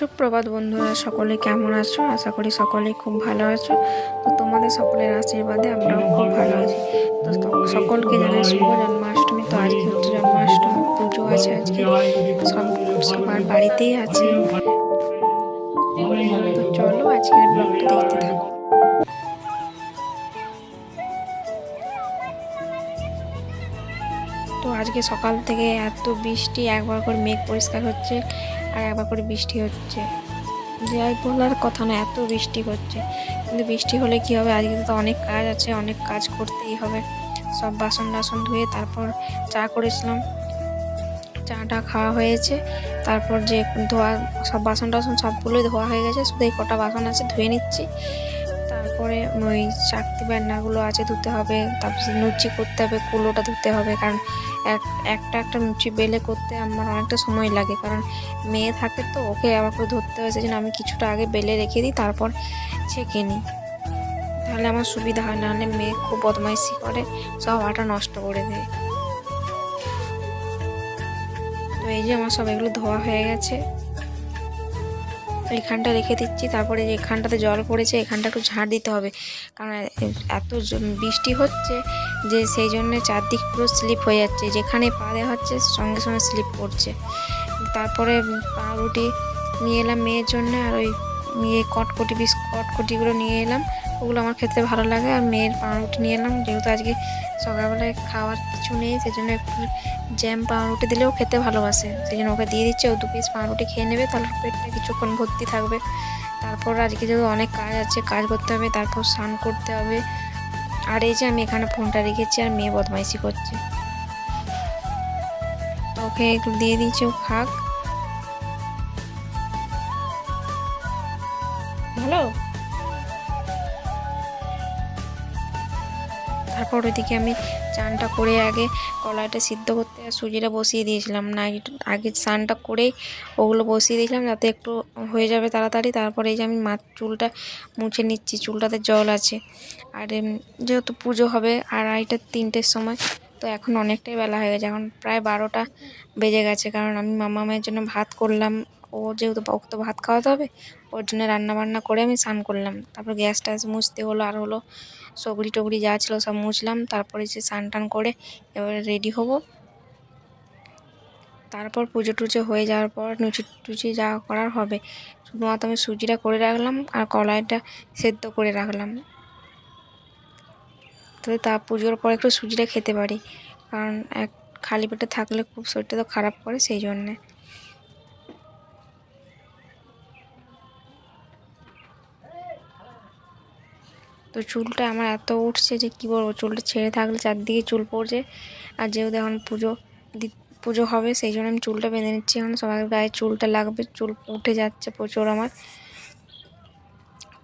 সুপ্রভাত বন্ধুরা, সকলে কেমন আছো? আশা করি সকলেই খুব ভালো আছো। তো তোমাদের সকলের আশীর্বাদে আমরাও খুব ভালো আছি। তো সকলকে জানাই শুভ জন্মাষ্টমী। তো আজকে হচ্ছে জন্মাষ্টমী, পুজো আছে আজকে। সব, সবার বাড়িতেই আছে। তো চলো আজকের ব্লগটা দেখতে থাকো। তো আজকে সকাল থেকে এত বৃষ্টি, একবার করে মেঘ পরিষ্কার হচ্ছে আর একবার করে বৃষ্টি হচ্ছে। যাই বলার কথা না, এত বৃষ্টি হচ্ছে। কিন্তু বৃষ্টি হলে কি হবে? আজকে তো অনেক কাজ আছে, অনেক কাজ করতেই হবে। সব বাসন টাসন ধুয়ে তারপর চা করেছিলাম। চাটা খাওয়া হয়েছে। তারপর যে ধোয়া, সব বাসন টাসন সবগুলোই ধোয়া হয়ে গেছে। শুধু এই কটা বাসন আছে, ধুয়ে নিচ্ছি। তারপরে ওই চাকতি বান্নাগুলো আছে, ধুতে হবে। তারপর লুচি করতে হবে, কুলোটা ধুতে হবে। কারণ একটা একটা লুচি বেলে করতে আমার অনেকটা সময় লাগে, কারণ মেয়ে থাকে তো, ওকে আবার করে ধরতে হয়েছে যেন আমি কিছুটা আগে বেলে রেখে দিই, তারপর ছেঁকে নিই। তাহলে আমার সুবিধা হয়, নাহলে মেয়ে খুব বদমাইশি করে, সব আটা নষ্ট করে দেয়। তো এই যে আমার সব এগুলো ধোয়া হয়ে গেছে। এখানটা রেখে দিচ্ছি, তারপরে যে এখানটাতে জল পড়েছে, এখানটা একটু ঝাড় দিতে হবে। কারণ এত বৃষ্টি হচ্ছে যে সেই জন্য চারদিক পুরো স্লিপ হয়ে যাচ্ছে। যেখানে পা দেওয়া হচ্ছে, সঙ্গে সঙ্গে স্লিপ পড়ছে। তারপরে পাউরুটি নিয়ে এলাম মেয়ের জন্য, আর ওই ইয়ে কটকটি বিস্কুট কটকটিগুলো নিয়ে এলাম। ওগুলো আমার খেতে ভালো লাগে আর মেয়ের পাউরুটি নিয়ে এলাম। যেহেতু আজকে সকালবেলায় খাওয়ার কিছু নেই সেই জন্য একটু জ্যাম পাউরুটি দিলেও খেতে ভালোবাসে। সেই জন্য ওকে দিয়ে দিচ্ছে, ও দু পিস পাউরুটি খেয়ে নেবে, তাহলে পেটটা কিছুক্ষণ ভর্তি থাকবে। তারপর আজকে যেহেতু অনেক কাজ আছে, কাজ করতে হবে, তারপর স্নান করতে হবে। আর এই যে আমি এখানে ফোনটা রেখেছি আর মেয়ে বদমাইশি করছে। ওকে একটু দিয়ে দিয়েছি ও খাক। ভালো? তারপর ওইদিকে আমি চানটা করে আগে কলাইটা সিদ্ধ করতে আর সুজিটা বসিয়ে দিয়েছিলাম। না, আগে চানটা করেই ওগুলো বসিয়ে দিয়েছিলাম যাতে একটু হয়ে যাবে তাড়াতাড়ি। তারপরে এই যে আমি মাছ, চুলটা মুছে নিচ্ছি, চুলটাতে জল আছে। আর যেহেতু পুজো হবে, আড়াইটা, তিনটের সময় তো এখন অনেকটাই বেলা হয়ে গেছে। এখন প্রায় বারোটা বেজে গেছে, কারণ আমি মামা মায়ের জন্য ভাত করলাম। ও যেহেতু ওকে তো ভাত খাওয়াতে হবে, ওর জন্য রান্না বান্না করে আমি স্নান করলাম। তারপর গ্যাস ট্যাস মুছতে হলো, আর হলো সগড়ি টগড়ি যা ছিল সব মুছলাম। তারপরে যে স্নান টান করে এবারে রেডি হব। তারপর পুজো টুজো হয়ে যাওয়ার পর লুচি টুচি যা করার হবে। শুধুমাত্র আমি সুজিটা করে রাখলাম আর কলাইটা সেদ্ধ করে রাখলাম। তবে তা পুজোর পর একটু সুজিটা খেতে পারি। কারণ এক খালি পেটে থাকলে খুব শরীরটা তো খারাপ করে সেই জন্যে। তো চুলটা আমার এত উঠছে যে কী বলব, চুলটা ছেড়ে থাকলে চারদিকে চুল পড়ছে। আর যেহেতু এখন পুজো পুজো হবে সেই জন্য আমি চুলটা বেঁধে নিচ্ছি। এখন সবার গায়ে চুলটা লাগবে, চুল উঠে যাচ্ছে প্রচুর আমার।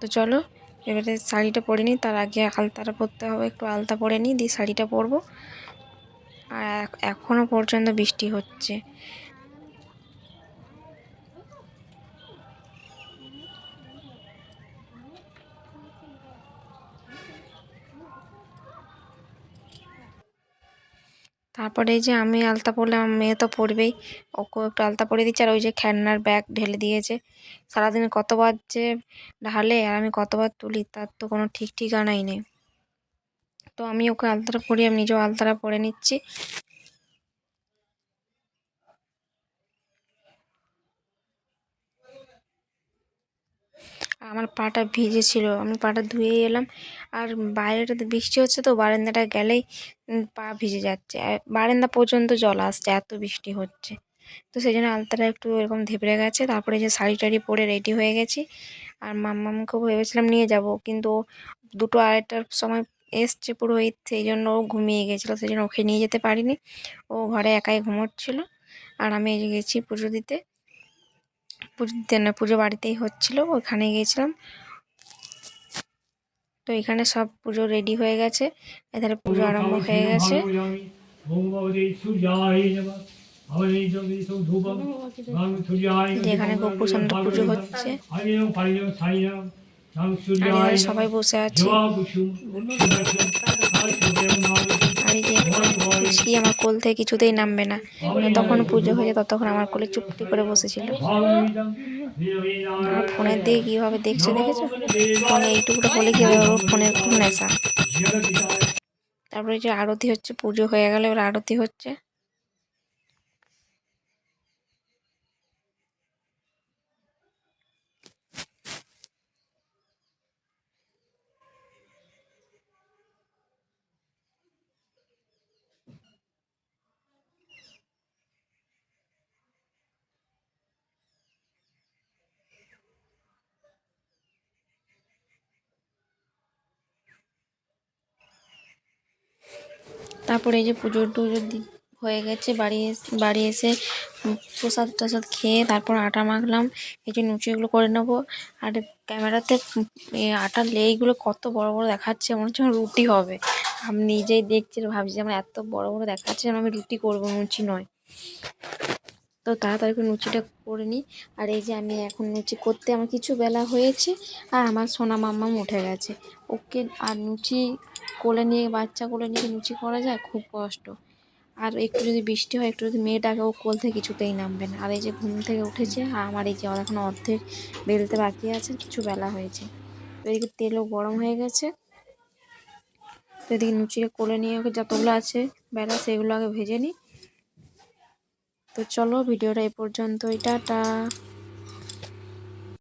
তো চলো এবারে শাড়িটা পরে নিই, তার আগে আলতাটা পরতে হবে, একটু আলতা পরে নিই, দিয়ে শাড়িটা পরবো। আর এখনও এখনও পর্যন্ত বৃষ্টি হচ্ছে। তারপরে এই যে আমি আলতা পরলে আমার মেয়ে তো পড়বেই। ওকে একটু আলতা পরে দিচ্ছে। আর ওই যে খেলনার ব্যাগ ঢেলে দিয়েছে। সারাদিনে কতবার যে ঢালে আর আমি কতবার তুলি, তার তো কোনো ঠিক ঠিকানাই নেই। তো আমি ওকে আলতাটা পরি আমি নিজেও আলতাটা পরে নিচ্ছি। আমার পাটা ভিজে ছিল, আমি পাটা ধুয়ে এলাম। আর বাইরেটাতে বৃষ্টি হচ্ছে তো, বারান্দাটা গেলেই পা ভিজে যাচ্ছে। বারান্দা পর্যন্ত জল আসছে, এত বৃষ্টি হচ্ছে। তো সেই জন্য আলতাটা একটু এরকম ধেপড়ে গেছে, তারপরে যে শাড়ি টাড়ি পরে রেডি হয়ে গেছি। আর মাম্মামকেও ভেবেছিলাম নিয়ে যাব, কিন্তু দুটো আড়াইটার সময় এসছে পুরোহিত, সেই জন্য ও ঘুমিয়ে গেছিল, সেই জন্য ওকে নিয়ে যেতে পারিনি। ও ঘরে একাই ঘুমোচ্ছিল। আর আমি গেছি পুজো দিতে। পুজো না পুজো বাড়িতেই হচ্ছিল ওখানে গিয়েছিলাম। তো এখানে সব পুজো রেডি হয়ে গেছে এধারে পুজো আরম্ভ হয়ে গেছে। এখানে গোপুষণটা পুজো হচ্ছে। সবাই বসে আছে। আর এই যে পুচকি আমার কোল থেকে কিছুতেই নামবে না। তখন পুজো হয়ে যায়, ততক্ষণ আমার কোলে চুপটি করে বসেছিল। আমার ফোনের দিকে কীভাবে দেখছে দেখেছ? ফোনে এইটুকুটা বলে কী ওর ফোনের খুব নেশা। তারপরে যে আরতি হচ্ছে, পুজো হয়ে গেলে, এবার আরতি হচ্ছে। তারপরে এই যে পুজো টুজো দি- হয়ে গেছে, বাড়ি এসে বাড়ি এসে প্রসাদ টসাদ খেয়ে তারপর আটা মাখলাম। এই যে লুচিগুলো করে নেব। আর ক্যামেরাতে আটার লেইগুলো কত বড় বড় দেখাচ্ছে, মনে হচ্ছে রুটি হবে। আমি নিজেই দেখছি, ভাবছি আমার এত বড় বড় দেখাচ্ছে আমি রুটি করব লুচি নয়। তো তাড়াতাড়ি করে লুচিটা করে নিই। আর এই যে আমি এখন লুচি করতে আমার কিছু বেলা হয়েছে, আর আমার সোনা মাম্মাম উঠে গেছে। ওকে আর লুচি কোলে নিয়ে, বাচ্চা কোলে নিয়ে লুচি করা যায় খুব কষ্ট। আর একটু যদি বৃষ্টি হয়, একটু যদি মেয়েটাকে ও কোল থেকে কিছুতেই নামবে না। আর এই যে ঘুম থেকে উঠেছে, আর আমার এই যে এখন অর্ধেক বেলতে বাকি আছে, কিছু বেলা হয়েছে। তো এদিকে তেলও গরম হয়ে গেছে। তো এদিকে লুচিটা কোলে নিয়ে ওকে যতগুলো আছে বেলা, সেগুলো আগে ভেজে নিই। তো চলো ভিডিওটা এ পর্যন্তই টাটা।